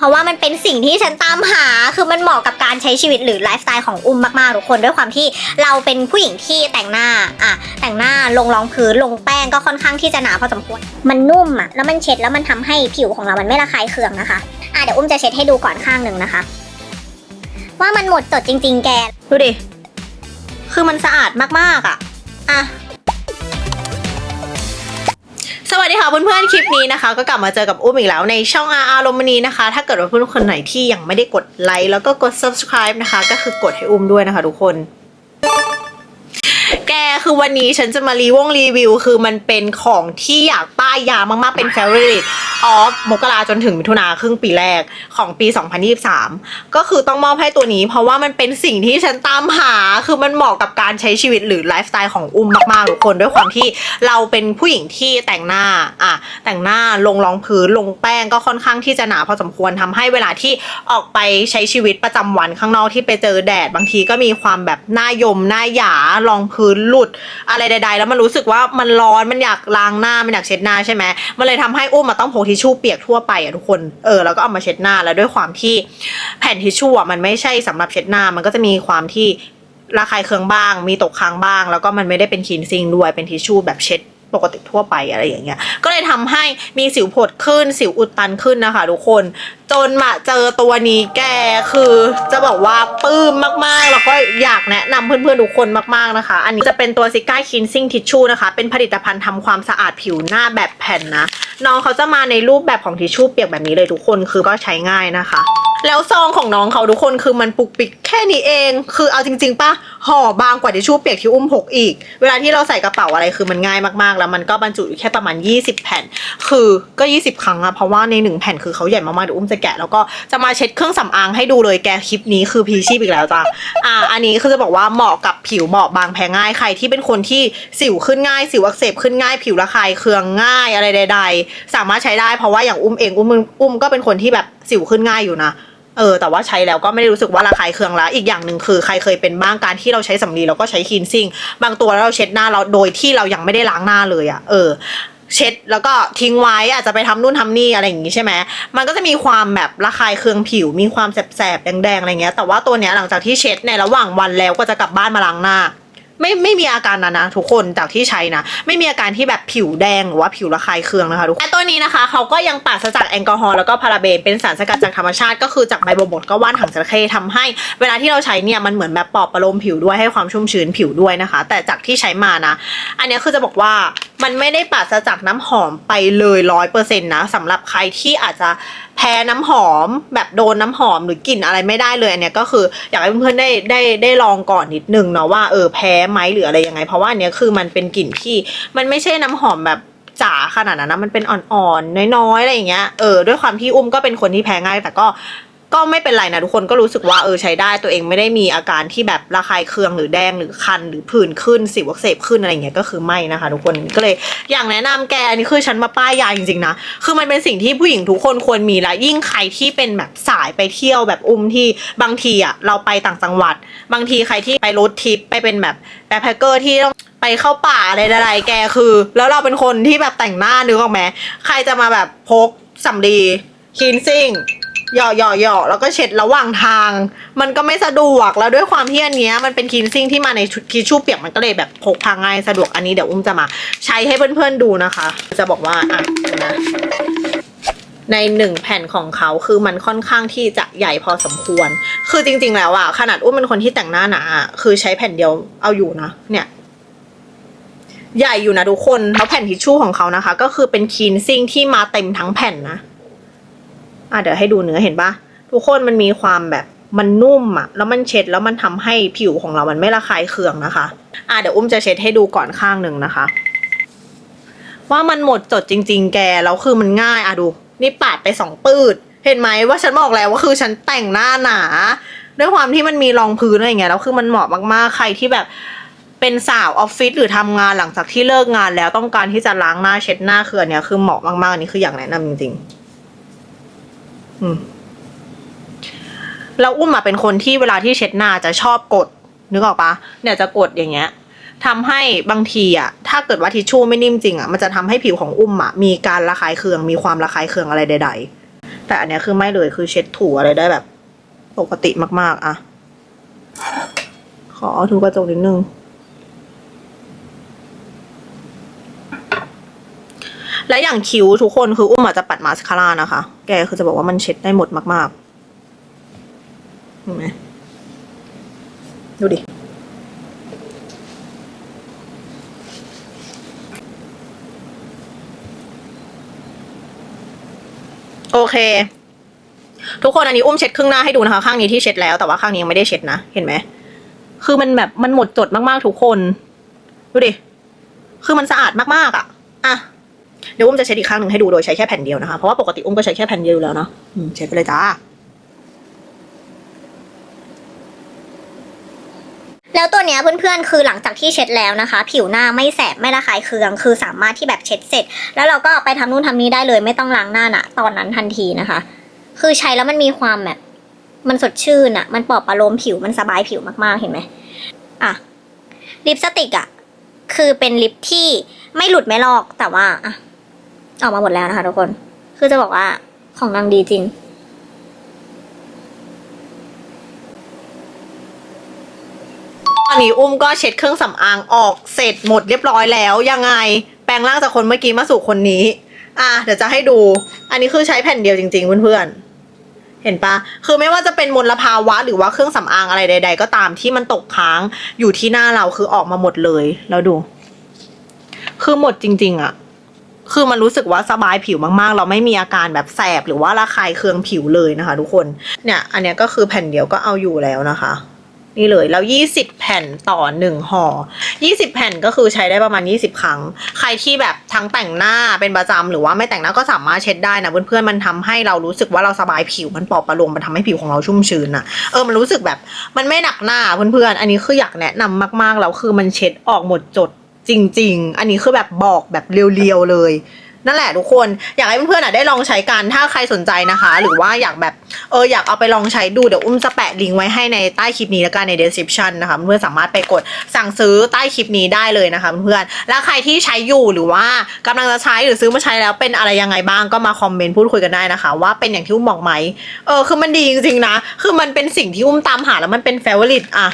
เพราะว่ามันเป็นสิ่งที่ฉันตามหา คือมันเหมาะกับการใช้ชีวิตหรือไลฟ์สไตล์ของอุ้มมากๆทุกคนด้วยความที่เราเป็นผู้หญิงที่แต่งหน้าอะแต่งหน้าลงรองพื้นลงแป้งก็ค่อนข้างที่จะหนาพอสมควร มันนุ่มอะแล้วมันเช็ดแล้วมันทำให้ผิวของเรามันไม่ระคายเคืองนะคะอะเดี๋ยวอุ้มจะเช็ดให้ดูก่อนข้างหนึ่งนะคะ ว่ามันหมดจดจริง ๆ แก ดูดิ คือมันสะอาดมากๆอะอะ วัสดีค่ะเพื่อนๆ คลิปนี้นะคะ ก็กลับมาเจอกับอุ้มอีกแล้วในช่องอาอารมณีนะคะ ถ้าเกิดว่าเพื่อนคนไหนที่ยังไม่ได้กดไลค์แล้วก็กด subscribe นะคะ ก็คือกดให้อุ้มด้วยนะคะทุกคน คือวันนี้ฉันจะมารีวงรีวิว คือมันเป็นของที่อยากป้ายยามากๆ เป็น favorite of มกราจนถึงมิถุนาครึ่งปีแรกของปี 2023 ก็คือต้องมอบให้ตัวนี้ เพราะว่ามันเป็นสิ่งที่ฉันตามหา คือมันเหมาะกับการใช้ชีวิตหรือไลฟ์สไตล์ของอุ้มมากๆทุกคนด้วยความที่เราเป็นผู้หญิงที่แต่งหน้าอะแต่งหน้าลงรองพื้นลงแป้งก็ค่อนข้างที่จะหนาพอสมควรทำให้เวลาที่ออกไปใช้ชีวิตประจำวันข้างนอกที่ไปเจอแดด บางทีก็มีความแบบหน้ายมหน้าหยารองพื้นหลุดอะไรใด ๆ แล้วมันรู้สึกว่ามันร้อนมันอยากล้างหน้ามันอยากเช็ดหน้าใช่ไหมมันเลยทำให้อุ้มมาต้องพกทิชชู่เปียกทั่วไปอะทุกคนเออแล้วก็เอามาเช็ดหน้าแล้วด้วยความที่แผ่นทิชชู่อะมันไม่ใช่สำหรับเช็ดหน้ามันก็จะมีความที่ระคายเคืองบ้าง มีตกค้างบ้าง แล้วก็มันไม่ได้เป็นคลีนซิงด้วยเป็นทิชชู่แบบเช็ด ปกติทั่วไปอะไรอย่างเงี้ย ก็เลยทำให้มีสิวผดขึ้น สิวอุดตันขึ้นนะคะทุกคน จนมาเจอตัวนี้แกคือจะบอกว่าปลื้มมากๆ แล้วก็อยากแนะนำเพื่อนๆทุกคนมากๆนะคะ อันนี้จะเป็นตัวซิก้าคินซิ่งทิชชู่นะคะ เป็นผลิตภัณฑ์ทำความสะอาดผิวหน้าแบบแผ่นนะ น้องเขาจะมาในรูปแบบของทิชชู่เปียกแบบนี้เลยทุกคน คือก็ใช้ง่ายนะคะ แล้วซองของน้องเขาทุกคนคือมันปุกปิกแค่นี้เอง คือเอาจริงๆปะห่อบางกว่าทิชชู่เปียกที่อุ้มพกอีก เวลาที่เราใส่กระเป๋าอะไรคือมันง่ายมากๆ แล้วมันก็บรรจุอยู่แค่ประมาณ 20 แผ่น คือก็ 20 ครั้งอะเพราะว่าในหนึ่งแผ่นคือเขาใหญ่มากๆเดี๋ยวอุ้มจะแกะแล้วก็จะมาเช็ดเครื่องสำอางให้ดูเลยแกคลิปนี้คือพีชีพอีกแล้วจ้ะอ่าอันนี้คือจะบอกว่าเหมาะกับผิวเบอบบางแพ้ง่ายใครที่เป็นคนที่สิวขึ้นง่าย สิวอักเสบขึ้นง่าย ผิวระคายเคืองง่ายอะไรใด ๆ สามารถใช้ได้เพราะว่าอย่างอุ้มเองอุ้มอุ้มก็เป็นคนที่แบบสิวขึ้นง่ายอยู่นะ เออแต่ว่าใช้แล้วก็ไม่ได้รู้สึกว่าระคายเคืองแล้วอีกอย่างหนึ่งคือใครเคยเป็นบ้างการที่เราใช้สำลีแล้วก็ใช้คลีนซิ่งบางตัวแล้วเราเช็ดหน้าเราโดยที่เรายังไม่ได้ล้างหน้าเลยอะ่ะเออเช็ดแล้วก็ทิ้งไว้อาจจะไปทำนู่นทำนี่อะไรอย่างงี้ใช่ไหมมันก็จะมีความแบบระคายเคืองผิว มีความแสบๆแดงๆอะไรเงี้ยแต่ว่าตัวเนี้ยหลังจากที่เช็ดในระหว่างวันแล้วก็จะกลับบ้านมาล้างหน้า ไม่ไม่มีอาการนะนนะทุกคนจากที่ใช้นะ ไม่มีอาการที่แบบผิวแดงหรือว่าผิวระคายเคืองนะคะทุกคนแต่ตัวนี้นะคะเขาก็ยังปราศจากแอลกอฮอล์แล้วก็พาราเบนเป็นสารสกัดจากธรรมชาติก็คือจากใบบัวบกก็ว่านถังจระเข้ทำให้ เวลาที่เราใช้เนี่ยมันเหมือนแบบปลอบประโลมผิวด้วยให้ความชุ่มชื้นผิวด้วยนะคะ แต่จากที่ใช้มานะ อันนี้คือจะบอกว่ามันไม่ได้ปราศจากน้ำหอมไปเลยร้อยเปอร์เซ็นต์นะสำหรับใครที่อาจจะ แพ้น้ำหอมแบบโดนน้ำหอมหรือกลิ่นอะไรไม่ได้เลยอันเนี้ยก็คืออยากให้เพื่อนๆได้ได้ได้ลองก่อนนิดนึงเนาะว่าเออแพ้ไหมหรืออะไรยังไง เพราะว่าอันเนี้ยคือมันเป็นกลิ่นที่มันไม่ใช่น้ำหอมแบบจ๋าขนาดนั้นนะมันเป็นอ่อนๆน้อยๆอะไรอย่างเงี้ยเออด้วยความที่อุ้มก็เป็นคนที่แพ้ง่ายแต่ก็ ก็ไม่เป็นไรนะทุกคนก็รู้สึกว่าเออใช้ได้ตัวเองไม่ได้มีอาการที่แบบระคายเคืองหรือแดงหรือคันหรือผื่นขึ้นสิวอักเสบขึ้นอะไรเงี้ยก็คือไม่นะคะทุกคนก็เลยอย่างแนะนำแกอันนี้คือฉันมาป้ายยาจริงๆนะคือมันเป็นสิ่งที่ผู้หญิงทุกคนควรมีและยิ่งใครที่เป็นแบบสายไปเที่ยวแบบอุ้มที่บางทีอะเราไปต่างจังหวัด บางทีใครที่ไปรถทิปไปเป็นแบบแบ็คแพคเกอร์ที่ต้องไปเข้าป่าอะไรใดๆแกคือ แล้วเราเป็นคนที่แบบแต่งหน้านึกออกไหมใครจะมาแบบพกสำลีคลีนซิ่ง หย่อหย่อหย่อแล้วก็เช็ดระหว่างทาง มันก็ไม่สะดวกแล้วด้วยความที่อันเนี้ยมันเป็นคลีนซิ่งที่มาในทิชชู่เปียกมันก็เลยแบบพกพาง่ายสะดวกอันนี้เดี๋ยวอุ้มจะมา ใช้ให้เพื่อนๆดูนะคะ จะบอกว่าอะนะในหนึ่งแผ่นของเขาคือมันค่อนข้างที่จะใหญ่พอสมควร คือจริง ๆ แล้วอะขนาดอุ้มเป็นคนที่แต่งหน้าหนาคือใช้แผ่นเดียวเอาอยู่นะเนี่ยใหญ่อยู่นะทุกคนแล้วแผ่นทิชชู่ของเขานะคะ ก็คือเป็นคลีนซิ่งที่มาเต็มทั้งแผ่นนะ อะเดี๋ยวให้ดูเนื้อเห็นปะทุกคนมันมีความแบบมันนุ่มอะแล้วมันเช็ดแล้วมันทำให้ผิวของเรามันไม่ระคายเคืองนะคะ อะเดี๋ยวอุ้มจะเช็ดให้ดูก่อนข้างหนึ่งนะคะ ว่ามันหมดจดจริง ๆ แกแล้วคือมันง่ายอะดู นี่ปาดไปสองปืดเห็นไหมว่าฉันบอกแล้วว่าคือฉันแต่งหน้าหนา ด้วยความที่มันมีรองพื้นอะไรอย่างเงี้ยแล้วคือมันเหมาะมากๆใครที่แบบเป็นสาวออฟฟิศหรือทำงานหลังจากที่เลิกงานแล้วต้องการที่จะล้างหน้าเช็ดหน้าคืออันเนี้ยคือเหมาะมากๆอันนี้คืออย่ากแนะนำจริงๆ อืมแล้วอุ้มอะเป็นคนที่เวลาที่เช็ดหน้าจะชอบกด นึกออกปะเนี่ยจะกดอย่างเงี้ยทำให้บางทีอะถ้าเกิดว่าทิชชู่ไม่นิ่มจริงอะมันจะทำให้ผิวของอุ้มอะมีการระคายเคือง มีความระคายเคืองอะไรใด ๆ แต่อันเนี้ยคือไม่เลยคือเช็ดถูอะไรได้แบบ ปกติมากๆอะขอถูกระจกนิดนึง และอย่างคิ้วทุกคนคืออุ้มอาจจะปัดมาสคาร่านะคะ แกคือจะบอกว่ามันเช็ดได้หมดมากๆเห็นไหมดูดิ โอเค ทุกคนอันนี้อุ้มเช็ดครึ่งหน้าให้ดูนะคะ ข้างนี้ที่เช็ดแล้วแต่ว่าข้างนี้ยังไม่ได้เช็ดนะเห็นไหมคือมันแบบมันหมดจดมากๆทุกคน ดูดิ คือมันสะอาดมากๆอะ อะ เดี๋ยวอุ้มจะเช็ดอีกข้างหนึ่งให้ดูโดยใช้แค่แผ่นเดียวนะคะ เพราะว่าปกติอุ้มก็ใช้แค่แผ่นเดียวอยู่แล้วเนาะเช็ดไปเลยจ้า แล้วตัวเนี้ยเพื่อนๆ คือหลังจากที่เช็ดแล้วนะคะ ผิวหน้าไม่แสบไม่ระคายเคือง คือสามารถที่แบบเช็ดเสร็จ แล้วเราก็ไปทำนู่นทำนี้ได้เลย ไม่ต้องล้างหน้าณตอนนั้นทันทีนะคะ คือใช้แล้วมันมีความแบบ มันสดชื่นอะมันปลอบประโลมผิวมันสบายผิวมากๆเห็นไหมอะลิปสติกอะคือเป็นลิปที่ไม่หลุดไม่ลอกแต่ว่าอะ ออกมาหมดแล้วนะคะทุกคน คือจะบอกว่าของนางดีจริง ตอนนี้อุ้มก็เช็ดเครื่องสำอางออกเสร็จหมดเรียบร้อยแล้วยังไง แปลงร่างจากคนเมื่อกี้มาสู่คนนี้ อะเดี๋ยวจะให้ดู อันนี้คือใช้แผ่นเดียวจริง ๆ เพื่อนๆเห็นปะคือไม่ว่าจะเป็นมลภาวะหรือว่าเครื่องสำอางอะไรใด ๆ ก็ตามที่มันตกค้างอยู่ที่หน้าเราคือออกมาหมดเลย แล้วดู คือหมดจริง ๆอะ คือมันรู้สึกว่าสบายผิวมากๆ เราไม่มีอาการแบบแสบหรือว่าระคายเคืองผิวเลยนะคะ ทุกคน เนี่ย อันเนี้ยก็คือแผ่นเดียวก็เอาอยู่แล้วนะคะ นี่เลยแล้ว 20 แผ่นต่อ 1ห่อ20 แผ่นก็คือใช้ได้ประมาณ 20 ครั้ง ใครที่แบบทั้งแต่งหน้าเป็นประจำหรือว่าไม่แต่งหน้าก็สามารถเช็ดได้นะเพื่อนๆมันทำให้เรารู้สึกว่าเราสบายผิวมันปลอบประโลมมันทำให้ผิวของเราชุ่มชื้นอะเออมันรู้สึกแบบมันไม่หนักหน้าเพื่อนๆอันนี้คืออยากแนะนำมากๆแล้วคือมันเช็ดออกหมดจด จริง ๆ อันนี้คือแบบบอกแบบเรียวๆเลยนั่นแหละทุกคนอยากให้เพื่อนๆอะได้ลองใช้กันถ้าใครสนใจนะคะ หรือว่าอยากแบบเอออยากเอาไปลองใช้ดูเดี๋ยวอุ้มจะแปะลิงก์ไว้ให้ในใต้คลิปนี้แล้วกันใน description นะคะเพื่อนๆสามารถไปกดสั่งซื้อใต้คลิปนี้ได้เลยนะคะเพื่อนๆแล้วใครที่ใช้อยู่หรือว่ากำลังจะใช้หรือซื้อมาใช้แล้วเป็นอะไรยังไงบ้างก็มาคอมเมนต์พูดคุยกันได้นะคะ ว่าเป็นอย่างที่อุ้มบอกไหมเออคือมันดีจริงๆนะ คือมันเป็นสิ่งที่อุ้มตามหาแล้วมันเป็นเฟเวอริตอะ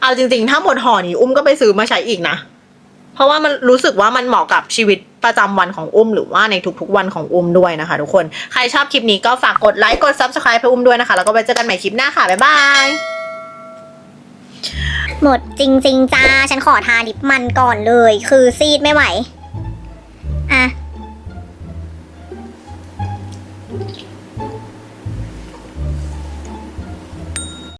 เอาจริง ๆ ถ้าหมดห่อนี้อุ้มก็ไปซื้อมาใช้อีกนะ เพราะว่ามันรู้สึกว่ามันเหมาะกับชีวิตประจำวันของอุ้ม หรือว่าในทุกๆวันของอุ้มด้วยนะคะ ทุกคนใครชอบคลิปนี้ก็ฝากกดไลค์กด subscribe ให้อุ้มด้วยนะคะ แล้วก็ไปเจอกันใหม่คลิปหน้าค่ะ บ๊ายบายหมดจริง ๆจ้าฉันขอทาลิปมันก่อนเลย คือซีดไม่ไหว อะ